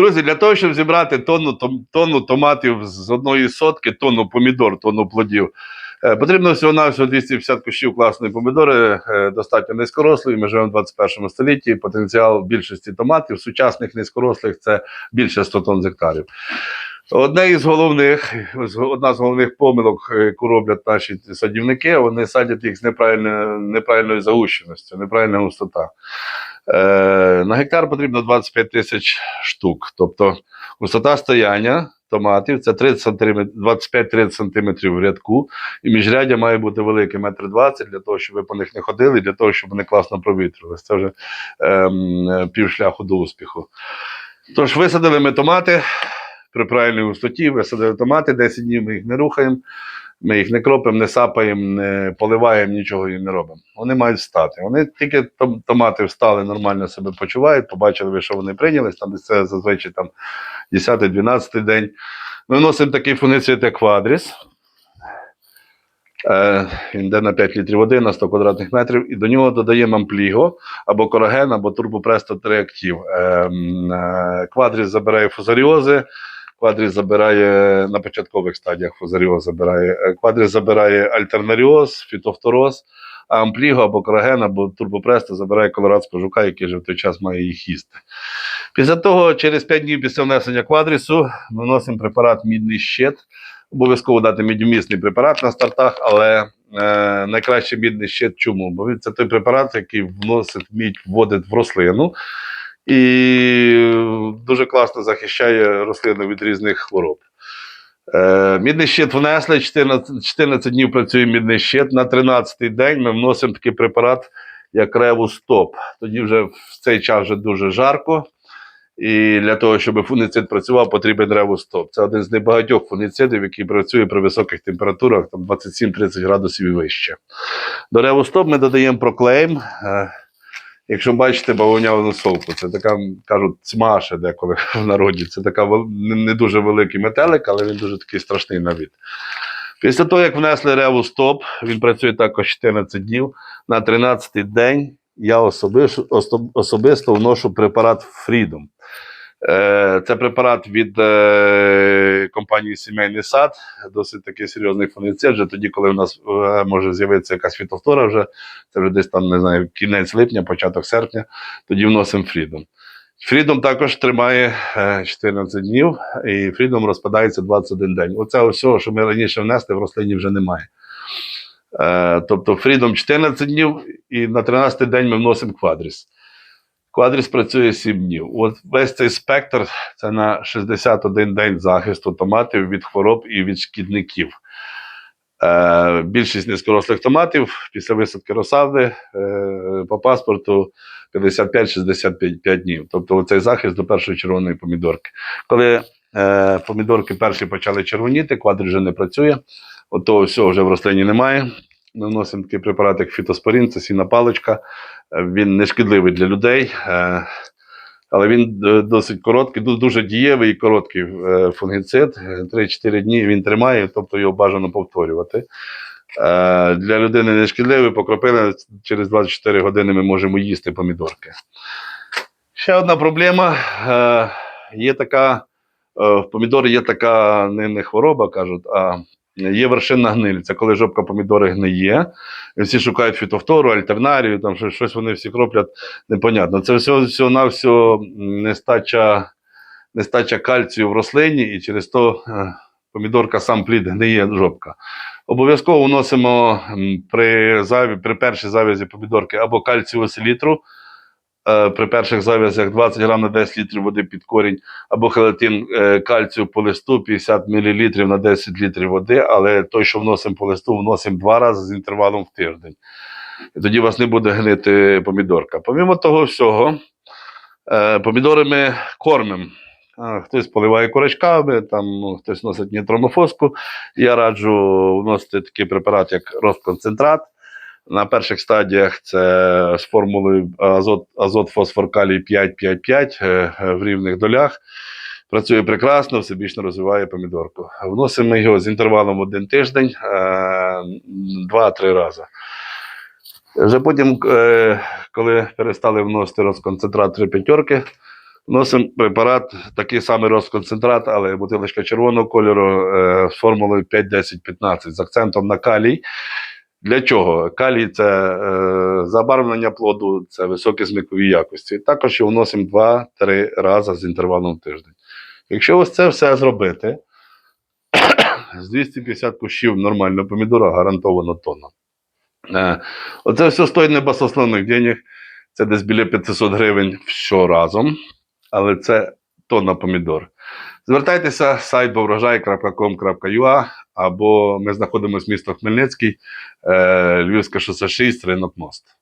Друзі, для того, щоб зібрати тонну, тонну томатів з одної сотки, тонну помідор, тонну плодів, е, потрібно всього на всього 250 кущів класної помідори, е, достатньо низькорослої. Ми живемо в 21 столітті. Потенціал більшості томатів, сучасних низькорослих це більше 100 тонн гектарів. Одне із головних, одна з головних помилок, яку роблять наші садівники, вони садять їх з неправильною, неправильною загущеністю, неправильна густота. Е, на гектар потрібно 25 тисяч штук. Тобто висота стояння томатів це 25-30 см в рядку, і міжряддя має бути велике, метр 20 для того, щоб ви по них не ходили, для того, щоб вони класно провітрювалися. Це вже ем, півшляху до успіху. Тож, висадили ми томати при правильній густоті, висадили томати, 10 днів ми їх не рухаємо. Ми їх не кропимо, не сапаємо, не поливаємо, нічого їм не робимо. Вони мають встати. Вони тільки томати встали, нормально себе почувають, побачили що вони прийнялись, там це зазвичай там 10-12 день. Ми вносимо такий фунгицид, як квадріс. Е, він йде на 5 літрів води на 100 квадратних метрів, і до нього додаємо ампліго або кораген, або турбопресто 3 актив. Е, м, е, квадріс забирає фузаріози, Квадріс забирає на початкових стадіях фузаріоз забирає. е, Квадріс забирає альтернаріоз, фітофтороз, а ампліго або кораген, або турбопресто забирає колорадського жука, який вже в той час має їх їсти. Після того, через 5 днів після внесення квадрісу, вносимо препарат мідний щит. Обов'язково дати мідюмісний препарат на стартах, але е, найкраще мідний щит чому? Бо це той препарат, який вносить мідь, вводить в рослину і дуже класно захищає рослину від різних хвороб. Е, мідний щит внесли, 14, 14 днів працює мідний щит. На 13-й день ми вносимо такий препарат, як Ревустоп. Тоді вже в цей час вже дуже жарко. І для того, щоб фунгіцид працював, потрібен ревустоп. Це один з небагатьох фунгіцидів, який працює при високих температурах, там 27-30 градусів і вище. До ревустоп ми додаємо проклейм. Якщо бачите бавовняну совку, це така, кажуть, цмаша деколи в народі. Це така не дуже великий метелик, але він дуже такий страшний на від. Після того, як внесли реву стоп, він працює також 14 днів. На 13-й день я особисто, особисто вношу препарат Freedom. Е, Це препарат від е, компанії Сімейний сад, досить такий серйозний фунгіцид. Вже тоді, коли у нас е, може з'явитися якась фітофтора, вже це вже десь там, не знаю, кінець липня, початок серпня, тоді вносимо Freedom. Freedom також тримає е, 14 днів, і Freedom розпадається 21 день. Оце всього, що ми раніше внесли, в рослині вже немає. Тобто Freedom 14 днів, і на 13 день ми вносимо квадріс. Квадріс працює 7 днів. От весь цей спектр це на 61 день захисту томатів від хвороб і від шкідників. Е, більшість низькорослих томатів після висадки розсади е, по паспорту 55-65 днів. Тобто цей захист до першої червоної помідорки. Коли е, помідорки перші почали червоніти, квадріс вже не працює, от того всього вже в рослині немає. Ми вносимо такий препарат, як фітоспорін, це сіна паличка. Е, Він не шкідливий для людей, е, але він е, досить короткий, дуже дієвий і короткий фунгіцид. Е, 3-4 дні він тримає, тобто його бажано повторювати. Для людини не шкідливий, покропили, через 24 години ми можемо їсти помідорки. Ще одна проблема. Є така, в помідорі є така не, не хвороба, кажуть, а є вершинна гниль. Це коли жопка помідори гниє. Всі шукають фітофтору, альтернарію, там щось, вони всі кроплять непонятно. Це всього, всього на всього нестача, нестача кальцію в рослині, і через то е, помідорка сам плід гниє жопка. Обов'язково вносимо при, при першій завязі помідорки або кальцію селітру, при перших зав'язях 20 грам на 10 літрів води під корінь, або хелатин е, кальцію по листу 50 мл на 10 літрів води, але той, що вносимо по листу, вносимо два рази з інтервалом в тиждень. І тоді у вас не буде гнити помідорка. Помімо того всього, е, помідори ми кормимо. Хтось поливає корочками, там, ну, хтось носить нітромофоску. Я раджу вносити такий препарат, як розконцентрат. На перших стадіях це з формулою азот, азот фосфор калій 5-5-5 е, е, в рівних долях. Працює прекрасно, всебічно розвиває помідорку. Вносимо його з інтервалом один тиждень, е, два-три рази. Вже потім, коли перестали вносити розконцентрат три п'ятерки, Вносимо препарат, такий самий розконцентрат, але бутилочка червоного кольору з формулою 5-10-15 з акцентом на калій. Для чого? Калій це е, забарвлення плоду, це високі смакові якості. Також його вносимо 2-3 рази з інтервалом в тиждень. Якщо ось це все зробити, з 250 кущів нормального помідора гарантовано тонна. Е, оце все стоїть не басословних денег, це десь біля 500 гривень все разом, але це тонна помідор. Звертайтеся сайт боврожай.com.ua або ми знаходимося місто Хмельницький, е, Львівське шосе 6, ринок мост.